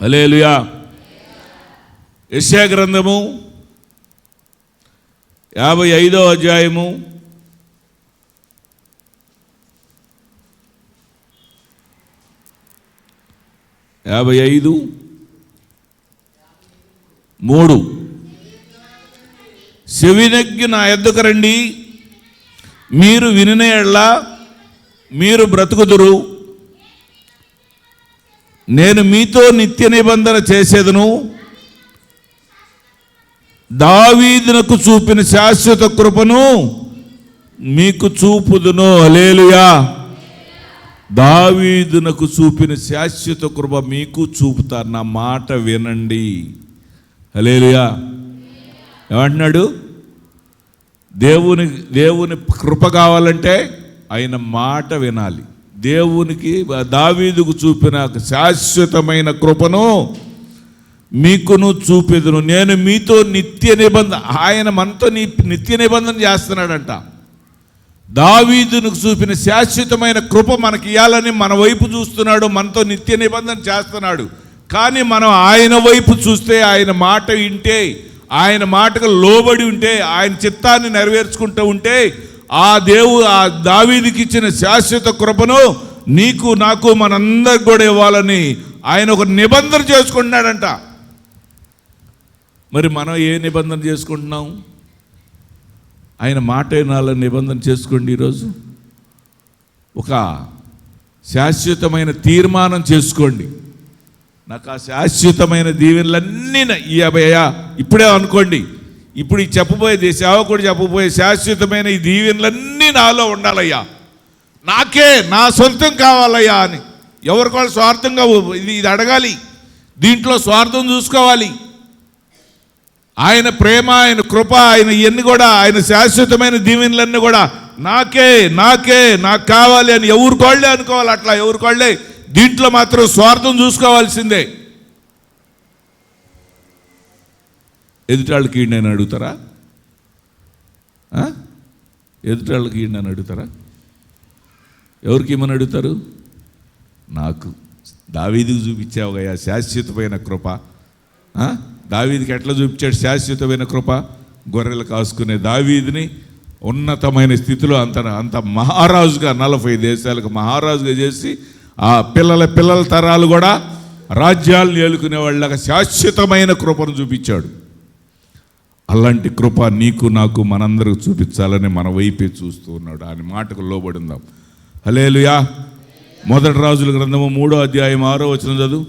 Alleluia యశ్యా గ్రంథము యాభై ఐదో అధ్యాయము. యాభై ఐదు మూడు. చెవినగ్గి నా ఎద్దుకు రండి. మీరు వినిన మీరు బ్రతుకుదురు. నేను మీతో నిత్య నిబంధన చేసేదను. దావీదునకు చూపిన శాశ్వత కృపను మీకు చూపుదును. అలేలుయా దావీదునకు చూపిన శాశ్వత కృప మీకు చూపుతారు. నా మాట వినండి. అలేలుయా ఏమంటున్నాడు? దేవుని దేవుని కృప కావాలంటే ఆయన మాట వినాలి. దేవునికి దావీదుకు చూపిన శాశ్వతమైన కృపను మీకును చూపెదును. నేను మీతో నిత్య నిబంధన ఆయన మనతో నిత్య నిబంధన చేస్తున్నాడంట. దావీదునికి చూపిన శాశ్వతమైన కృప మనకి ఇవ్వాలని మన వైపు చూస్తున్నాడు మనతో నిత్య నిబంధన చేస్తున్నాడు. కానీ మనం ఆయన వైపు చూస్తే ఆయన మాట వింటే ఆయన మాటకు లోబడి ఉంటే ఆయన చిత్తాన్ని నెరవేర్చుకుంటూ ఉంటే ఆ దేవు ఆ దావీదికి ఇచ్చిన శాశ్వత కృపను నీకు నాకు మనందరికి కూడా ఇవ్వాలని ఆయన ఒక నిబంధన చేసుకుంటున్నాడంట. మరి మనం ఏ నిబంధన చేసుకుంటున్నాం? ఆయన మాట వినాలని నిబంధన చేసుకోండి ఈరోజు. ఒక శాశ్వతమైన తీర్మానం చేసుకోండి. నాకు ఆ శాశ్వతమైన దీవెనలన్నీ నా- ఈ అభయ ఇప్పుడే అనుకోండి. ఇప్పుడు ఈ చెప్పబోయేది సేవకుడు చెప్పబోయే శాశ్వతమైన ఈ దీవెనలన్నీ నాలో ఉండాలయ్యా. నాకే నా సొంతం కావాలయ్యా అని. ఎవరికి వాళ్ళు స్వార్థంగా ఇది ఇది అడగాలి. దీంట్లో స్వార్థం చూసుకోవాలి. ఆయన ప్రేమ ఆయన కృప ఆయన ఇవన్నీ కూడా ఆయన శాశ్వతమైన దీవెనలన్నీ కూడా నాకే నాకే నాకు కావాలి అని ఎవరికోళ్ళే అనుకోవాలి అట్లా. ఎవరికోళ్ళే దీంట్లో మాత్రం స్వార్థం చూసుకోవాల్సిందే. ఎదుటాళ్ళకి ఈయన అడుగుతారా? ఎదుటాళ్ళకి ఈయన అడుగుతారా? ఎవరికి ఇమ్మని అడుగుతారు? నాకు. దావీదికి చూపించావు కదా శాశ్వతమైన కృప. దావీదికి ఎట్లా చూపించాడు శాశ్వతమైన కృప? గొర్రెలు కాసుకునే దావీదిని ఉన్నతమైన స్థితిలో అంత అంత మహారాజుగా నలభై దేశాలకు మహారాజుగా చేసి ఆ పిల్లల పిల్లల తరాలు కూడా రాజ్యాలను ఏలుకునే వాళ్ళగా శాశ్వతమైన కృపను చూపించాడు. అలాంటి కృప నీకు నాకు మనందరికి చూపించాలని మన వైపే చూస్తూ ఉన్నాడు. ఆయన మాటకు లోబడిందాం. హలేలుయా మొదటి రాజుల గ్రంథము మూడో అధ్యాయం ఆరో వచ్చిన చదువు.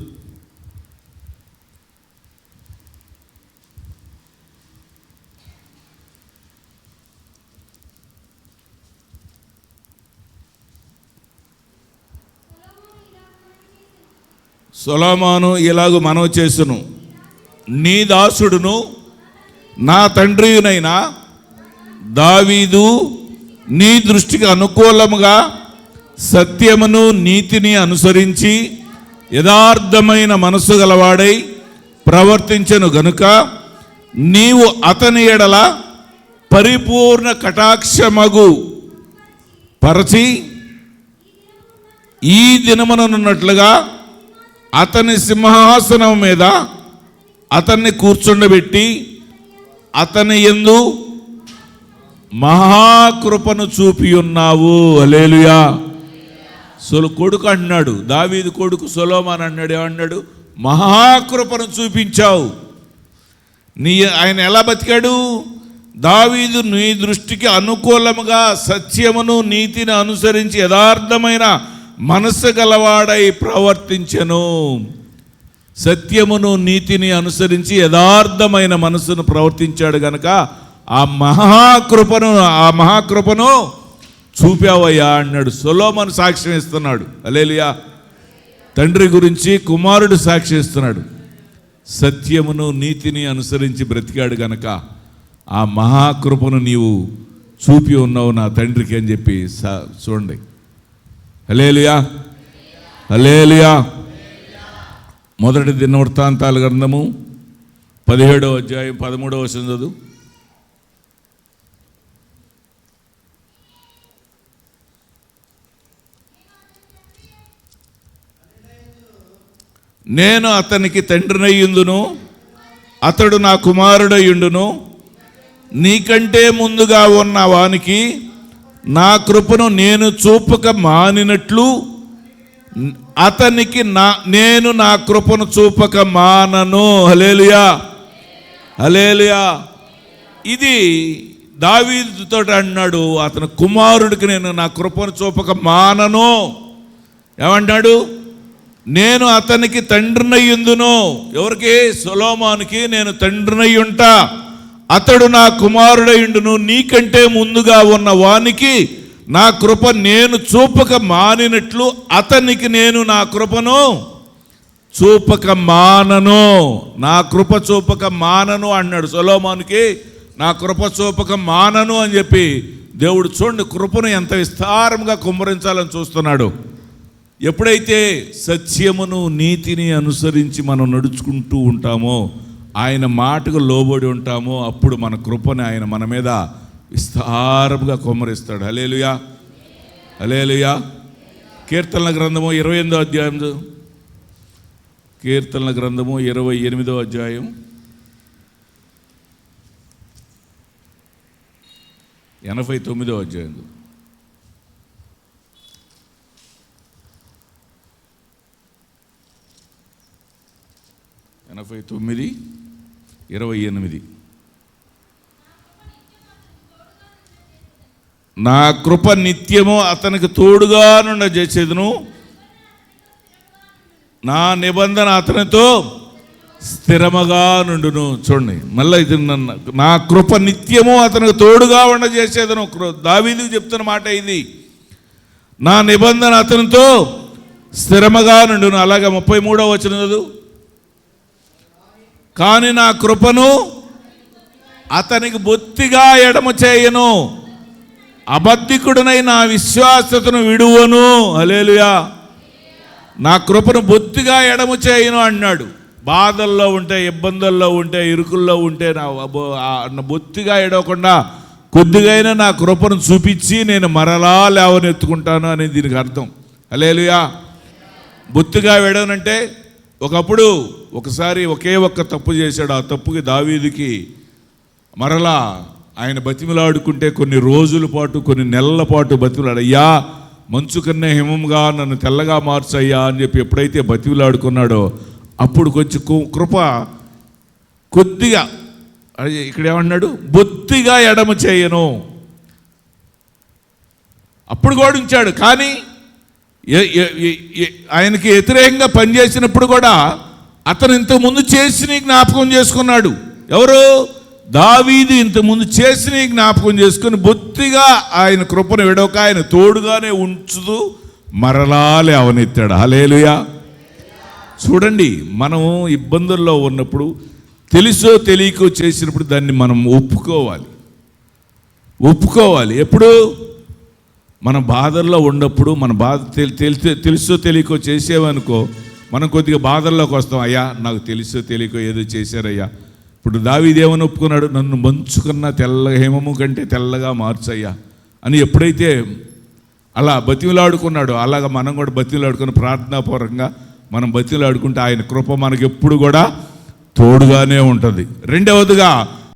సొలమాను ఇలాగ మనవి చేసును నీ దాసుడును నా తండ్రియునైనా దావీదు నీ దృష్టికి అనుకూలముగా సత్యమును నీతిని అనుసరించి యథార్థమైన మనసు గలవాడై ప్రవర్తించను గనుక నీవు అతని ఎడల పరిపూర్ణ కటాక్షమగు పరచి ఈ దినముననున్నట్లుగా అతని సింహాసనం మీద అతన్ని కూర్చుండబెట్టి అతని ఎందు మహాకృపను చూపి ఉన్నావు. అలేలుయా సొలు కొడుకు అన్నాడు దావీదు కొడుకు సొలోమాన్ అన్నాడు ఏమన్నాడు మహాకృపను చూపించావు. నీ ఆయన ఎలా బతికాడు? దావీదు నీ దృష్టికి అనుకూలముగా సత్యమును నీతిని అనుసరించి యథార్థమైన మనస్సు గలవాడై ప్రవర్తించెను. సత్యమును నీతిని అనుసరించి యథార్థమైన మనస్సును ప్రవర్తించాడు గనక ఆ మహాకృపను ఆ మహాకృపను చూపావయ్యా అన్నాడు. సొలోమన్ సాక్ష్యం ఇస్తున్నాడు. అలేలియా తండ్రి గురించి కుమారుడు సాక్షి ఇస్తున్నాడు. సత్యమును నీతిని అనుసరించి బ్రతికాడు గనక ఆ మహాకృపను నీవు చూపి ఉన్నావు నా తండ్రికి అని చెప్పి చూడండి. హలేలుయా హలేలుయా మొదటి దిన వృత్తాంతాల గ్రంథము పదిహేడవ అధ్యాయం పదమూడవ చదువు. నేను అతనికి తండ్రినయ్యుందును అతడు నా కుమారుడయ్యుండును నీకంటే ముందుగా ఉన్న వానికి నా కృపను నేను చూపక మానినట్లు అతనికి నా నేను నా కృపను చూపక మానను. హలేలుయా హలేలుయా ఇది దావీదుతో అన్నాడు అతని కుమారుడికి నేను నా కృపను చూపక మానను. ఏమంటాడు? నేను అతనికి తండ్రినయ్యుందును ఎవరికి? సొలోమానికి నేను తండ్రినయ్యుంటా అతడు నా కుమారుడయుండును నీకంటే ముందుగా ఉన్న వానికి నా కృప నేను చూపక మానినట్లు అతనికి నేను నా కృపను చూపక మానను. నా కృప చూపక మానను అన్నాడు సొలోమానికి. నా కృప చూపక మానను అని చెప్పి దేవుడు చూడండి కృపను ఎంత విస్తారంగా కుమ్మరించాలని చూస్తున్నాడు. ఎప్పుడైతే సత్యమును నీతిని అనుసరించి మనం నడుచుకుంటూ ఉంటామో ఆయన మాటకు లోబడి ఉంటామో అప్పుడు మన కృపని ఆయన మన మీద విస్తారముగా కొమ్మరిస్తాడు. హలేలుయా హలేలుయా కీర్తనల గ్రంథము ఇరవై ఎనిమిదో అధ్యాయం. కీర్తనల గ్రంథము ఇరవై ఎనిమిదో అధ్యాయం. ఎనభై తొమ్మిదో అధ్యాయం. ఎనభై తొమ్మిది ఇరవై ఎనిమిది. నా కృప నిత్యము అతనికి తోడుగా నుండ చేసేదును. నా నిబంధన అతనితో స్థిరముగా నుండును. చూడండి మళ్ళీ ఇది నన్ను నా కృప నిత్యము అతనికి తోడుగా ఉండ చేసేదను. దావీదు చెప్తున్న మాట ఇది. నా నిబంధన అతనితో స్థిరముగా నుండును. అలాగే ముప్పై మూడో వచ్చిన చదువు. కానీ నా కృపను అతనికి బొత్తిగా ఎడమ చేయను. అబద్ధికుడనై నా విశ్వాసతను విడువను. అలేలుయా నా కృపను బొత్తిగా ఎడము చేయను అన్నాడు. బాధల్లో ఉంటే ఇబ్బందుల్లో ఉంటే ఇరుకుల్లో ఉంటే నా బొత్తిగా ఎడవకుండా కొద్దిగైనా నా కృపను చూపించి నేను మరలా లేవనెత్తుకుంటాను అనేది దీనికి అర్థం. అలేలుయా బొత్తిగా వేడనంటే ఒకప్పుడు ఒకసారి ఒకే ఒక్క తప్పు చేశాడు. ఆ తప్పుకి దావీదికి మరలా ఆయన బతిమలాడుకుంటే కొన్ని రోజుల పాటు కొన్ని నెలల పాటు బతిమిలాడు అయ్యా మంచు కన్నా హిమంగా నన్ను తెల్లగా మార్చయ్యా అని చెప్పి ఎప్పుడైతే బతిమిలాడుకున్నాడో అప్పుడు కొంచెం కు- కృప కొద్దిగా అది ఇక్కడ ఏమన్నాడు బొత్తిగా ఎడమ చేయను. అప్పుడు కూడా ఉంచాడు కానీ ఆయనకి వ్యతిరేకంగా పనిచేసినప్పుడు కూడా అతను ఇంతకుముందు చేసి జ్ఞాపకం చేసుకున్నాడు. ఎవరు? దావీదు ఇంతకుముందు చేసిన జ్ఞాపకం చేసుకుని బొత్తిగా ఆయన కృపను విడవక ఆయన తోడుగానే ఉంచుతూ మరలా లేవనెత్తాడు హలేలుయా చూడండి మనం ఇబ్బందుల్లో ఉన్నప్పుడు తెలుసో తెలియకో చేసినప్పుడు దాన్ని మనం ఒప్పుకోవాలి. ఒప్పుకోవాలి. ఎప్పుడు? మన బాధల్లో ఉన్నప్పుడు మన బాధ తెలుసో తెలియకో చేసేవనుకో మనం కొద్దిగా బాధల్లోకి వస్తాం. అయ్యా నాకు తెలుసో తెలియకో ఏదో చేశారయ్యా. ఇప్పుడు దావీదేమని ఒప్పుకున్నాడు? నన్ను మంచు కన్నా తెల్ల హేమము కంటే తెల్లగా మార్చయ్యా అని ఎప్పుడైతే అలా బతిలాడుకున్నాడు అలాగ మనం కూడా బతిలాడుకుని ప్రార్థనాపూర్వకంగా మనం బతిలాడుకుంటే ఆయన కృప మనకి ఎప్పుడు కూడా తోడుగానే ఉంటుంది. రెండవదిగా